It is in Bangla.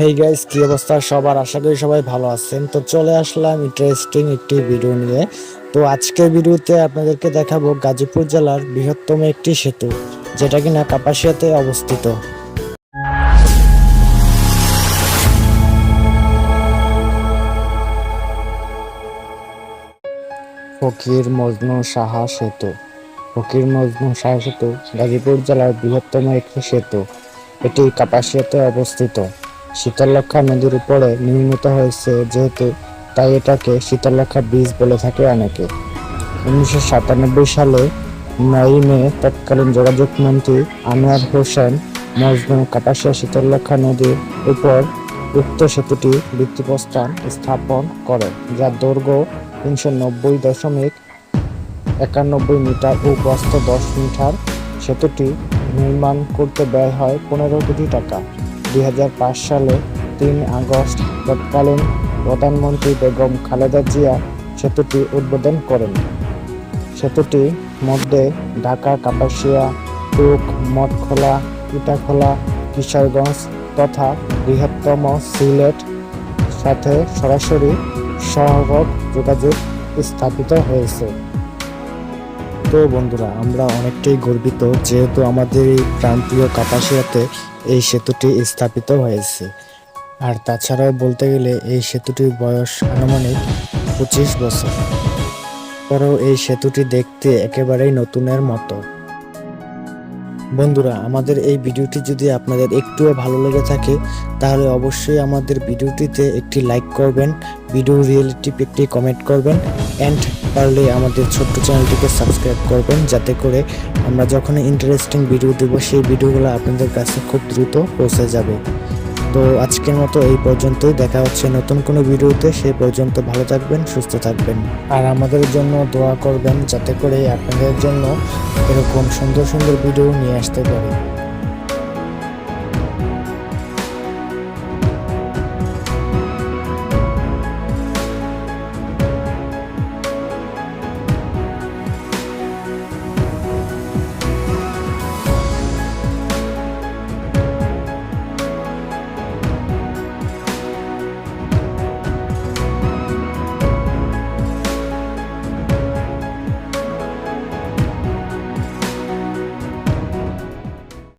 হেই গাইস কি অবস্থা? সবার আশা করি সবাই ভালো আছেন। তো চলে আসলাম ইন্টারেস্টিং একটি ভিডিও নিয়ে। তো আজকের ভিডিওতে আপনাদেরকে দেখাবো গাজীপুর জেলার বৃহত্তম একটি সেতু, যেটা কিনা কাপাসিয়াতে অবস্থিত। ফকির মজনু সাহা সেতু। ফকির মজনু সাহা সেতু গাজীপুর জেলার বৃহত্তম একটি সেতু। এটি কাপাসিয়াতে অবস্থিত। শীতলক্ষা নদীর উপরে নির্মিত হয়েছে যেহেতু তাই এটাকে শীতলক্ষা ব্রিজ বলে থাকে অনেকে। উনিশশো সাতানব্বই সালে নয় মে তৎকালীন যোগাযোগ মন্ত্রী আনোয়ার হোসেন মজনু কাপাসিয়া শীতলক্ষা নদীর উপর উক্ত সেতুটি ভিত্তিপ্রস্তার স্থাপন করে যার দৈর্ঘ্য তিনশো নব্বই দশমিক একানব্বই মিটার ও প্রস্থ দশ মিটার। সেতুটি নির্মাণ করতে ব্যয় হয় পনেরো কোটি টাকা। দুই হাজার পাঁচ সালে তিন আগস্ট তৎকালীন প্রধানমন্ত্রী বেগম খালেদা জিয়া সেতুটি উদ্বোধন করেন। সেতুটি মধ্যে ঢাকা, কাপাসিয়া টুক মঠখোলা, ইটাখোলা, কিশোরগঞ্জ তথা বৃহত্তম সিলেট সাথে সরাসরি সড়ক যোগাযোগ স্থাপিত হয়েছে। তো বন্ধুরা, আমরা অনেকটাই গর্বিত যেহেতু আমাদের এই প্রান্তীয় কাপাসিয়াতে এই সেতুটি স্থাপিত হয়েছে। আর তাছাড়াও বলতে গেলে এই সেতুটির বয়স আনুমানিক পঁচিশ বছর। পরেও এই সেতুটি দেখতে একেবারেই নতুনের মতো। বন্ধুরা, আমাদের এই ভিডিওটি যদি আপনাদের একটুও ভালো লেগে থাকে, তাহলে অবশ্যই আমাদের ভিডিওটিতে একটি লাইক করবেন ভিডিও রিয়েলিটি একটি কমেন্ট করবেন অ্যান্ড পারলে আমাদের ছোট্ট চ্যানেলটিকে সাবস্ক্রাইব করবেন, যাতে করে আমরা যখন ইন্টারেস্টিং ভিডিও দেবো, সেই ভিডিওগুলো আপনাদের কাছে খুব দ্রুত পৌঁছে যাবে। তো আজকের মতো এই পর্যন্তই। দেখা হচ্ছে নতুন কোনো ভিডিওতে। সেই পর্যন্ত ভালো থাকবেন, সুস্থ থাকবেন। আর আমাদের জন্য দোয়া করবেন যাতে করে আপনাদের জন্য এরকম সুন্দর সুন্দর ভিডিও নিয়ে আসতে পারি।